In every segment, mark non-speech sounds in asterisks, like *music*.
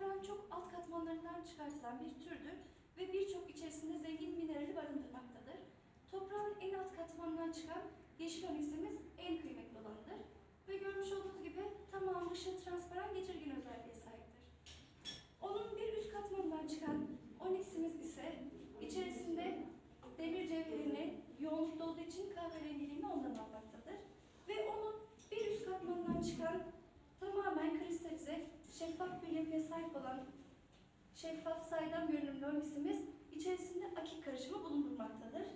toprağın çok alt katmanlarından çıkartılan bir türdür ve birçok içerisinde zengin minerali barındırmaktadır. Toprağın en alt katmanından çıkan yeşil oniksimiz en kıymetli olanıdır ve görmüş olduğunuz gibi tamamı ışığı transparan geçirgen özelliğe sahiptir. Onun bir üst katmanından çıkan oniksimiz ise içerisinde demir cevherini yoğunlukta olduğu için kahverengiliğini ondan almaktadır. Ve onun bir üst katmanından çıkan tamamen kristalize, şeffaf bir yapıya sahip olan şeffaf saydam görünümlü onyximiz içerisinde akik karışımı bulundurmaktadır.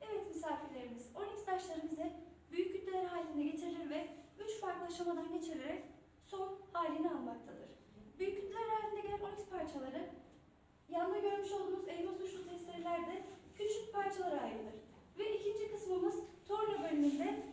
Evet misafirlerimiz, onyx taşları bize büyük kütleler haline getirilir ve üç farklı aşamadan geçirilerek son halini almaktadır. Büyük kütleler halinde gelen onyx parçaları yanda görmüş olduğunuz elma suçlu testerelerde küçük parçalara ayrılır. Ve ikinci kısmımız torna bölümünde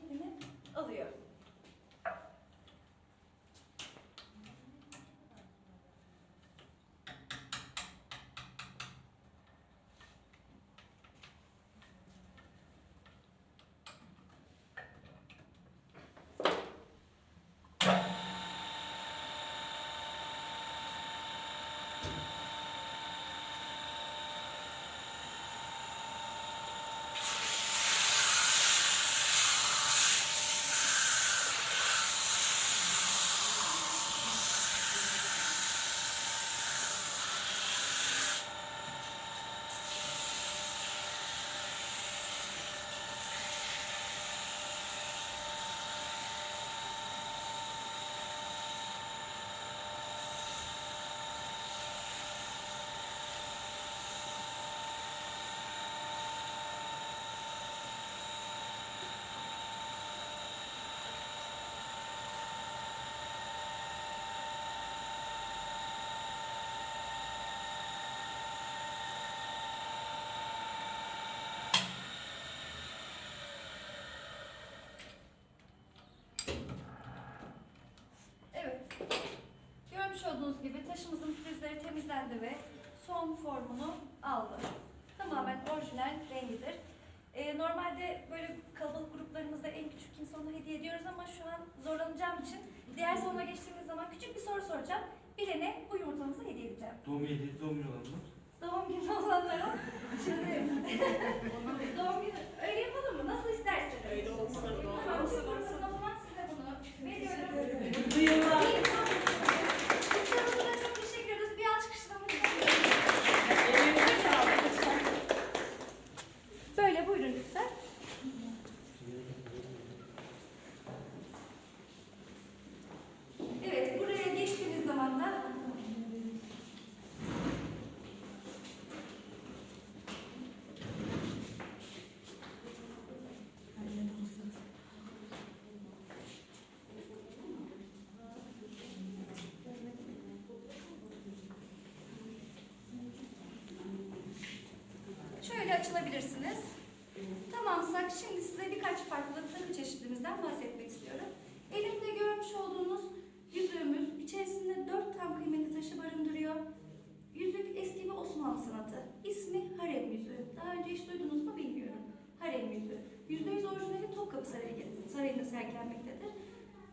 şeklini alıyor. Evet. Görmüş olduğunuz gibi taşımızın pürüzleri temizlendi ve son formunu aldı. Tamamen orijinal rengidir. Ee, normalde böyle kalabalık gruplarımızda en küçük kimse ona hediye ediyoruz ama şu an zorlanacağım için diğer salona geçtiğimiz zaman küçük bir soru soracağım. Bilene bu yumurtamızı hediye edeceğim. Doğum yedi, doğum günü olanlar. Doğum günü olanlara şimdi *laughs* doğum günü öyle yapalım mı? Nasıl isterseniz. Öyle olsun. Tamam, olsun, olsun. O zaman size bunu veriyorum. Mutlu yıllar. Ustalarımıza çok teşekkür ederiz. Bir alkışlamak Ellerinize sağlık lütfen. Böyle buyurun lütfen. Evet, buraya geçtiğimiz zaman da açılabilirsiniz. Tamamsak şimdi size birkaç farklı takı çeşitlimizden bahsetmek istiyorum. Elimde görmüş olduğunuz yüzüğümüz içerisinde dört tam kıymetli taşı barındırıyor. Yüzük eski bir Osmanlı sanatı. İsmi harem yüzüğü. Daha önce hiç duydunuz mu bilmiyorum. Harem yüzüğü. Yüzde yüz orijinali Topkapı Sarayı, Sarayı'nda sergilenmektedir.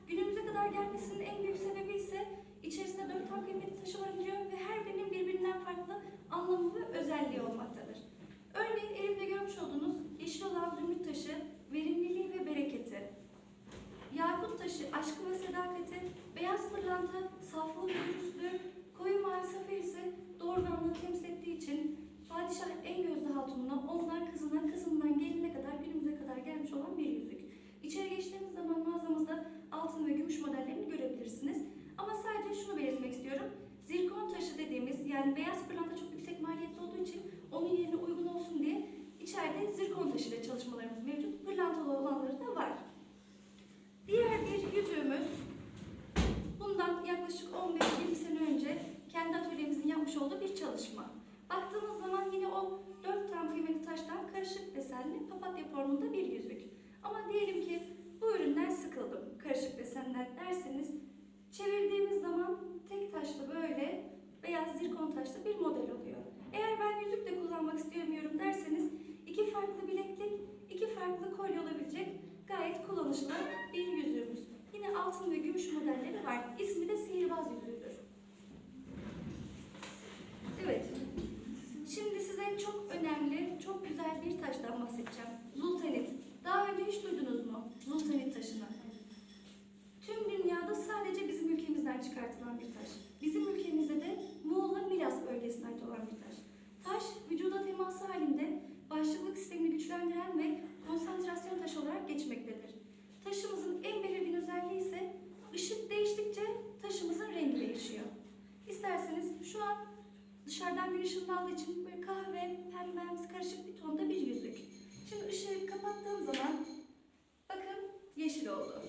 Günümüze kadar gelmesinin en büyük sebebi ise içerisinde dört tam kıymetli taşı barındırıyor ve her birinin birbirinden farklı anlamı ve özelliği olmaktadır. Örneğin elimde görmüş olduğunuz yeşil olan zümrüt taşı, verimliliği ve bereketi. Yakut taşı, aşkı ve sedakati, beyaz pırlanta, saflığı ve dürüstlüğü, koyu mavi safir ise doğurganlığı temsil ettiği için padişah en gözde hatununa, ondan kızına, kızından geline kadar günümüze kadar gelmiş olan bir yüzük. İçeri geçtiğimiz zaman mağazamızda altın ve gümüş modellerini görebilirsiniz. Ama sadece şunu belirtmek istiyorum. Zirkon taşı dediğimiz yani beyaz pırlanta çok yüksek maliyetli olduğu için onun yerine uygun olsun diye içeride zirkon taşı ile çalışmalarımız mevcut. Pırlantalı olanları da var. Diğer bir yüzüğümüz bundan yaklaşık 15-20 sene önce kendi atölyemizin yapmış olduğu bir çalışma. Baktığımız zaman yine o dört tam kıymetli taştan karışık desenli papatya formunda bir yüzük. Ama diyelim ki bu üründen sıkıldım karışık desenden derseniz çevirdiğimiz zaman tek taşlı böyle beyaz zirkon taşlı bir model oluyor. Eğer ben yüzük de kullanmak istemiyorum derseniz iki farklı bileklik, iki farklı kolye olabilecek gayet kullanışlı bir yüzüğümüz. Yine altın ve gümüş modelleri var. İsmi de sihirbaz yüzüğüdür. Evet. Şimdi size çok önemli, çok güzel bir taştan bahsedeceğim. Zultanit. Daha önce hiç duydunuz mu? Zultanit taşını. Tüm dünyada sadece bizim ülkemizden çıkartılan bir taş. Bizim ülkemizde de Muğla Milas bölgesine ait olan bir taş. Taş vücuda teması halinde bağışıklık sistemini ve konsantrasyon taşı olarak geçmektedir. Taşımızın en belirgin özelliği ise ışık değiştikçe taşımızın rengi değişiyor. İsterseniz şu an dışarıdan bir ışın daldığı için böyle kahve, pembemsi karışık bir tonda bir yüzük. Şimdi ışığı kapattığım zaman bakın yeşil oldu.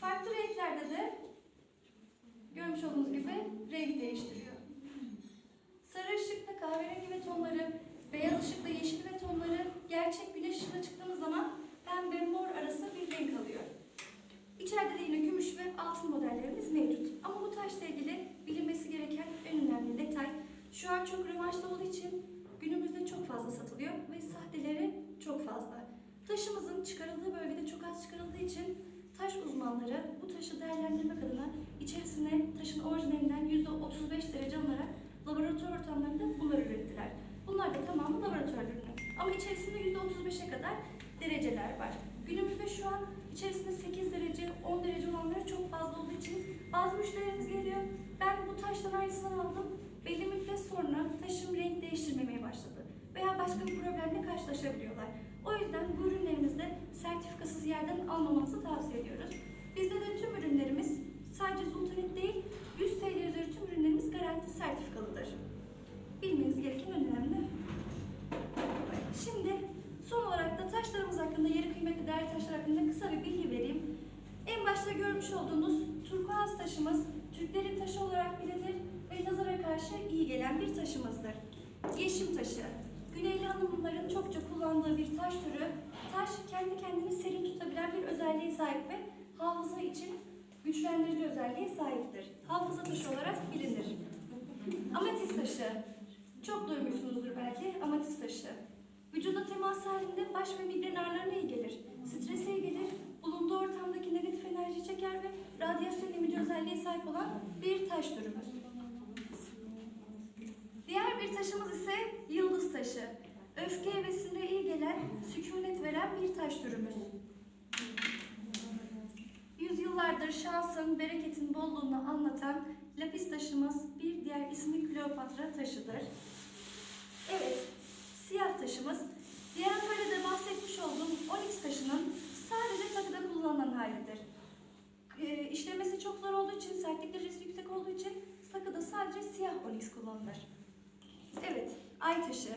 Farklı renklerde de görmüş olduğunuz gibi renk değiştiriyor. Sarı ışıkta kahverengi ve tonları, beyaz ışıkta yeşil ve gerçek güneş ışığına çıktığımız zaman pembe mor arası bir renk alıyor. İçeride de yine gümüş ve altın modellerimiz mevcut. Ama bu taşla ilgili bilinmesi gereken en önemli detay şu an çok revaçta olduğu için günümüzde çok fazla satılıyor ve sahteleri çok fazla. Taşımızın çıkarıldığı bölgede çok az çıkarıldığı için taş uzmanları bu taşı değerlendirmek adına içerisine taşın orijinalinden %35 derece alarak laboratuvar ortamlarında bunlar ürettiler. Bunlar da tamamı laboratuvar ürünü. Ama içerisinde %35'e kadar dereceler var. Günümüzde şu an içerisinde 8 derece, 10 derece olanları çok fazla olduğu için bazı müşterilerimiz geliyor. Ben bu taştan aynısını aldım. Belli müddet sonra taşım renk değiştirmemeye başladı. Veya başka bir problemle karşılaşabiliyorlar. O yüzden bu ürünlerimizde sertifikasız yerden almamanızı tavsiye ediyoruz. Bizde de tüm ürünlerimiz sadece Zultanit değil, 100 TL üzeri tüm ürünlerimiz garanti sertifikalıdır. Bilmeniz gereken önemli. Şimdi son olarak da taşlarımız hakkında, yeri kıymetli değerli taşlar hakkında kısa bir bilgi vereyim. En başta görmüş olduğunuz turkuaz taşımız Türklerin taşı olarak bilinir ve nazara karşı iyi gelen bir taşımızdır. Yeşim taşı. Güneyli hanımların çokça kullandığı bir taş türü. Taş kendi kendini serin tutabilen bir özelliğe sahip ve hafıza için güçlendirici özelliğe sahiptir. Hafıza taşı olarak bilinir. Ametist taşı. Çok duymuşsunuzdur belki ametist taşı. Vücuda temas halinde baş ve migren ağrılarına iyi gelir. Strese iyi gelir. Bulunduğu ortamdaki negatif enerji çeker ve radyasyon emici özelliğe sahip olan bir taş türümüz. Diğer bir taşımız ise yıldız taşı. Öfke ve sinire iyi gelen, sükunet veren bir taş türümüz. Yüzyıllardır şansın, bereketin bolluğunu anlatan lapis taşımız bir diğer ismi Kleopatra taşıdır. Evet, siyah taşımız. Diğer atölyede bahsetmiş olduğum onyx taşının sadece takıda kullanılan halidir. Ee, işlemesi çok zor olduğu için, sertlik derecesi yüksek olduğu için takıda sadece siyah onyx kullanılır. Evet, ay taşı.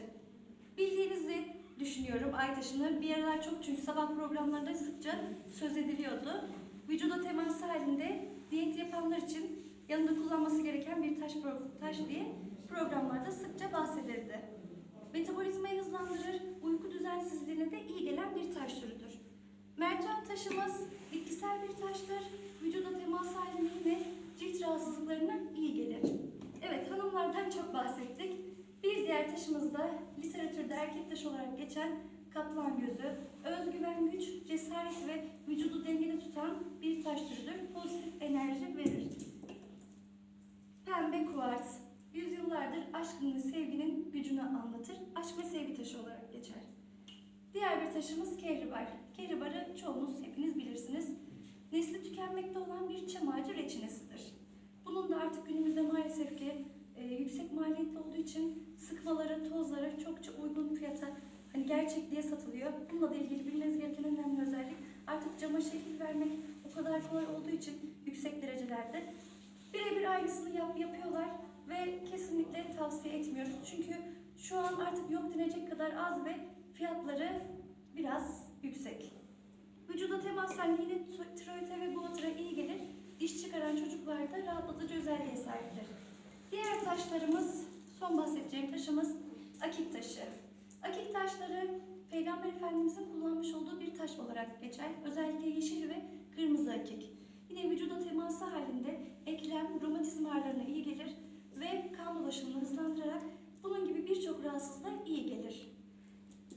Bildiğinizi düşünüyorum ay taşını. Bir aralar çok çünkü sabah programlarında sıkça söz ediliyordu. Vücuda temas halinde diyet yapanlar için yanında kullanması gereken bir taş, taş diye programlarda sıkça bahsedildi. Metabolizmayı hızlandırır, uyku düzensizliğine de iyi gelen bir taş türüdür. Mercan taşımız bitkisel bir taştır. Vücuda temas halinde yine cilt rahatsızlıklarına iyi gelir. Evet hanımlardan çok bahsettik. Bir diğer taşımız da literatürde erkek taşı olarak geçen kaplan gözü. Özgüven, güç, cesaret ve vücudu dengede tutan bir taş türüdür. Pozitif enerji verir. Pembe kuartz. Yüzyıllardır aşkın ve sevginin gücünü anlatır. Aşk ve sevgi taşı olarak geçer. Diğer bir taşımız kehribar. Kehribarı çoğunuz hepiniz bilirsiniz. Nesli tükenmekte olan bir çam ağacı reçinesidir. Bunun da artık günümüzde maalesef ki e, yüksek maliyetli olduğu için sıkmaları, tozları çokça uygun fiyata hani gerçekliğe satılıyor. Bununla da ilgili bilmeniz gereken önemli özellik artık cama şekil vermek o kadar kolay olduğu için yüksek derecelerde birebir aynısını yap, yapıyorlar ve kesinlikle tavsiye etmiyoruz. Çünkü şu an artık yok denecek kadar az ve fiyatları biraz yüksek. Vücuda temas yine tiroide ve boğatıra iyi gelir. Diş çıkaran çocuklarda rahatlatıcı özelliğe sahiptir. Diğer taşlarımız, son bahsedeceğim taşımız akik taşı. Akik taşları Peygamber Efendimizin kullanmış olduğu bir taş olarak geçer. Özellikle yeşil ve kırmızı akik. Yine vücuda teması halinde eklem, romatizma ağrılarına iyi gelir ve kan dolaşımını hızlandırarak bunun gibi birçok rahatsızlığa iyi gelir.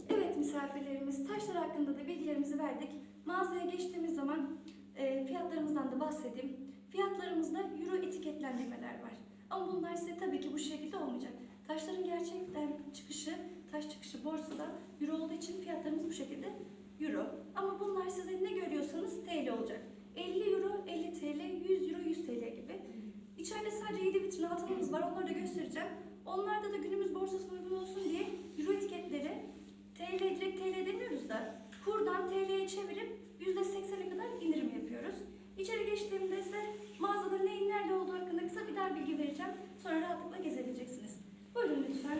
Evet misafirlerimiz, taşlar hakkında da bilgilerimizi verdik. Mağazaya geçtiğimiz zaman e, fiyatlarımızdan da bahsedeyim. Fiyatlarımızda euro etiketlendirmeler var. Ama bunlar size tabii ki bu şekilde olmayacak. Taşların gerçekten çıkışı, taş çıkışı borsada euro olduğu için fiyatlarımız bu şekilde euro. Ama bunlar size ne görüyorsanız TL olacak. 50 euro, 50 TL, 100 euro, 100 TL gibi. İçeride sadece 7 vitrin altınımız var, onları da göstereceğim. Onlarda da günümüz borsasına uygun olsun diye euro etiketleri TL direkt TL demiyoruz da kurdan TL'ye çevirip %80'e kadar indirim yapıyoruz. İçeri geçtiğimde ise mağazada neyin nerede olduğu hakkında kısa bir daha bilgi vereceğim. Sonra rahatlıkla gezebileceksiniz. Buyurun lütfen.